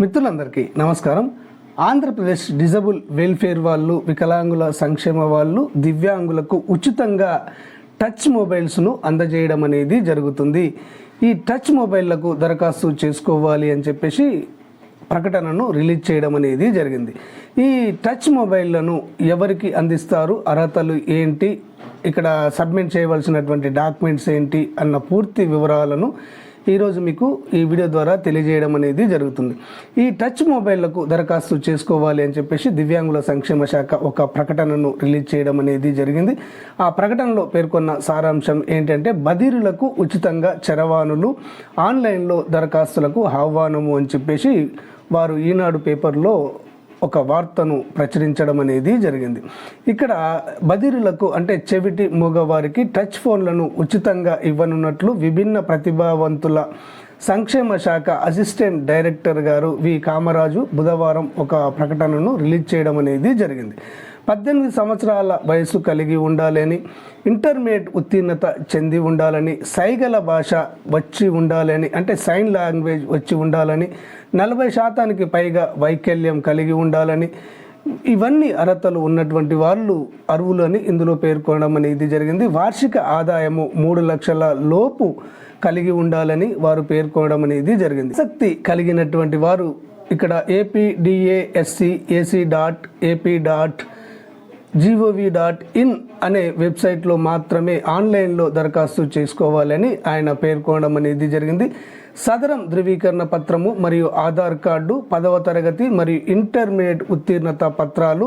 మిత్రులందరికీ నమస్కారం. Andhra Pradesh disable welfare వాళ్ళు వికలాంగుల సంక్షేమ వాళ్ళు దివ్యాంగులకు ఉచితంగా టచ్ మొబైల్స్ను అందజేయడం అనేది జరుగుతుంది. ఈ టచ్ మొబైళ్ళకు దరఖాస్తు చేసుకోవాలి అని చెప్పేసి ప్రకటనను రిలీజ్ చేయడం అనేది జరిగింది. ఈ టచ్ మొబైళ్ళను ఎవరికి అందిస్తారు అర్హతలు ఏంటి ఇక్కడ సబ్మిట్ చేయవలసినటువంటి డాక్యుమెంట్స్ ఏంటి అన్న పూర్తి వివరాలను ఈరోజు మీకు ఈ వీడియో ద్వారా తెలియజేయడం అనేది జరుగుతుంది. ఈ టచ్ మొబైళ్ళకు దరఖాస్తు చేసుకోవాలి అని చెప్పేసి దివ్యాంగుల సంక్షేమ శాఖ ఒక ప్రకటనను రిలీజ్ చేయడం అనేది జరిగింది. ఆ ప్రకటనలో పేర్కొన్న సారాంశం ఏంటంటే బదిరులకు ఉచితంగా చరవాణులు ఆన్లైన్లో దరఖాస్తులకు ఆహ్వానము అని చెప్పేసి వారు ఈనాడు పేపర్లో ఒక వార్తను ప్రచురించడం అనేది జరిగింది. ఇక్కడ బదిరులకు అంటే చెవిటి మూగవారికి టచ్ ఫోన్లను ఉచితంగా ఇవ్వనున్నట్లు విభిన్న ప్రతిభావంతుల సంక్షేమ శాఖ అసిస్టెంట్ డైరెక్టర్ గారు వి. కామరాజు బుధవారం ఒక ప్రకటనను రిలీజ్ చేయడం అనేది జరిగింది. పద్దెనిమిది సంవత్సరాల వయసు కలిగి ఉండాలని ఇంటర్మీడియట్ ఉత్తీర్ణత చెంది ఉండాలని సైగల భాష వచ్చి ఉండాలని అంటే సైన్ లాంగ్వేజ్ వచ్చి ఉండాలని నలభై శాతానికి పైగా వైకల్యం కలిగి ఉండాలని ఇవన్నీ అర్హతలు ఉన్నటువంటి వాళ్ళు అరువులని ఇందులో పేర్కొనడం అనేది జరిగింది. వార్షిక ఆదాయము మూడు లక్షల లోపు కలిగి ఉండాలని వారు పేర్కొనడం అనేది జరిగింది. శక్తి కలిగినటువంటి వారు ఇక్కడ APDASC AC dot AP dot GOV dot in అనే వెబ్సైట్లో మాత్రమే ఆన్లైన్లో దరఖాస్తు చేసుకోవాలని ఆయన పేర్కొనడం అనేది జరిగింది. సదరం ధృవీకరణ పత్రము మరియు ఆధార్ కార్డు పదవ తరగతి మరియు ఇంటర్మీడియట్ ఉత్తీర్ణత పత్రాలు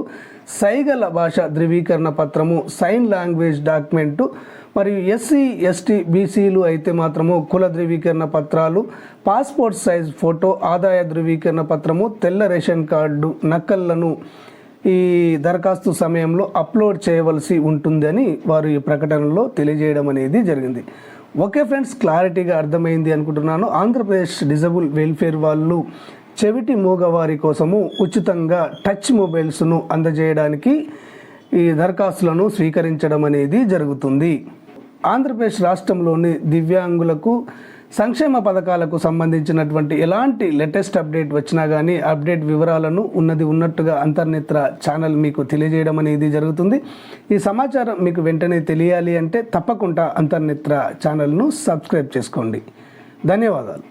సైగల భాష ధృవీకరణ పత్రము సైన్ లాంగ్వేజ్ డాక్యుమెంటు మరియు ఎస్సీ ఎస్టీ బీసీలు అయితే మాత్రము కుల ధృవీకరణ పత్రాలు పాస్పోర్ట్ సైజ్ ఫోటో ఆదాయ ధృవీకరణ పత్రము తెల్ల రేషన్ కార్డు నకళ్ళను ఈ దరఖాస్తు సమయంలో అప్లోడ్ చేయవలసి ఉంటుందని వారు ఈ ప్రకటనలో తెలియజేయడం అనేది జరిగింది. ఓకే ఫ్రెండ్స్ క్లారిటీగా అర్థమైంది అనుకుంటున్నాను. ఆంధ్రప్రదేశ్ డిజబుల్ వెల్ఫేర్ వాళ్ళు చెవిటి మూగవారి కోసము ఉచితంగా టచ్ మొబైల్స్ను అందజేయడానికి ఈ దరఖాస్తులను స్వీకరించడం అనేది జరుగుతుంది. ఆంధ్రప్రదేశ్ రాష్ట్రంలోని దివ్యాంగులకు సంక్షేమ పథకాలకు సంబంధించినటువంటి ఎలాంటి లేటెస్ట్ అప్డేట్ వచ్చినా కానీ అప్డేట్ వివరాలను ఉన్నది ఉన్నట్టుగా అంతర్నేత్ర ఛానల్ మీకు తెలియజేయడం అనేది జరుగుతుంది. ఈ సమాచారం మీకు వెంటనే తెలియాలి అంటే తప్పకుండా అంతర్నేత్ర ఛానల్ను సబ్స్క్రైబ్ చేసుకోండి. ధన్యవాదాలు.